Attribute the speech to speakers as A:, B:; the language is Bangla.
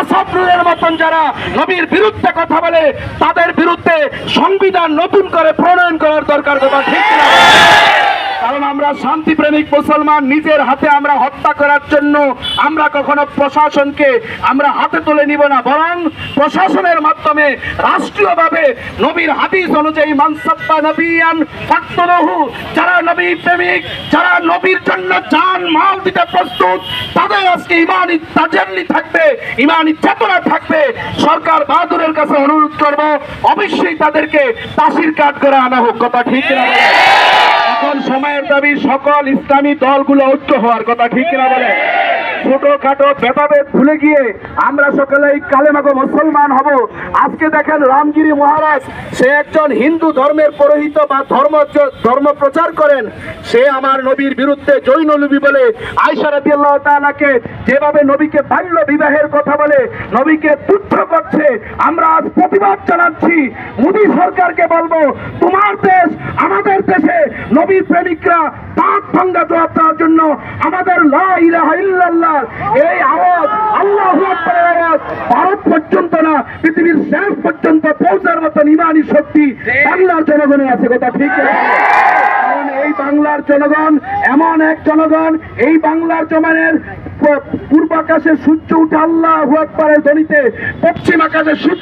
A: আসাদুলের মতন যারা নবীর বিরুদ্ধে কথা বলে, তাদের বিরুদ্ধে সংবিধান নতুন করে প্রণয়ন করার দরকার কথা ঠিক না আমরা শান্তিপ্রেমিক মুসলমান নিজের হাতে আমরা হত্যা করার জন্য আমরা কখনো প্রশাসনকে আমরা হাতে তুলে নিব না, বরং প্রশাসনের মাধ্যমে রাষ্ট্রীয়ভাবে নবীর হাদিস অনুযায়ী মানসাত্তা নবীয়ান ফাক্তরহু যারা নবী প্রেমিক যারা নবীর জন্য জান মাল দিতে প্রস্তুত, তাদের আজকে ইমানি তাজাল্লি থাকবে, ইমানি চেতনা থাকবে। সরকার বাহাদুরের কাছে অনুরোধ করব, অবশ্যই তাদেরকে তাসির কাট করে আনা হোক, কথা ঠিক না দাবি সকল ইসলামী দলগুলো ঐক্য হওয়ার কথা ঠিক না বলে? ছোটখাটো ভেদাভেদ ভুলে গিয়ে আমরা সকলেই কালেমাগো মুসলমান হব। আজকে দেখেন রামগিরি মহারাজ, সে একজন হিন্দু ধর্মের পুরোহিত বা ধর্ম ধর্ম প্রচার করেন, সে আমার নবীর বিরুদ্ধে জৈন নবী বলে আয়সা রাদিয়াল্লাহু তাআলাকে যেভাবে নবীকে বাল্য বিবাহের কথা বলে, নবীকে তুচ্ছ করছে, আমরা আজ প্রতিবাদ জানাচ্ছি। মোদী সরকারকে বলব, তোমার দেশ নবীর প্রেমিকরা পাক ভাঙ্গা জবাব দেওয়ার জন্য আমাদের এই আওয়াজ, আল্লাহু আওয়াজ, ভারত পর্যন্ত না, পৃথিবীর শেষ পর্যন্ত পৌঁছার মতো ইমানি শক্তি বাংলার জনগণের আছে, কথা ঠিক এই বাংলার জনগণ এমন এক জনগণ, এই বাংলার জমানের পূর্ব আকাশে সূর্য উঠে আল্লাহ আকবরের ধ্বনিতে, পশ্চিম আকাশে সূর্য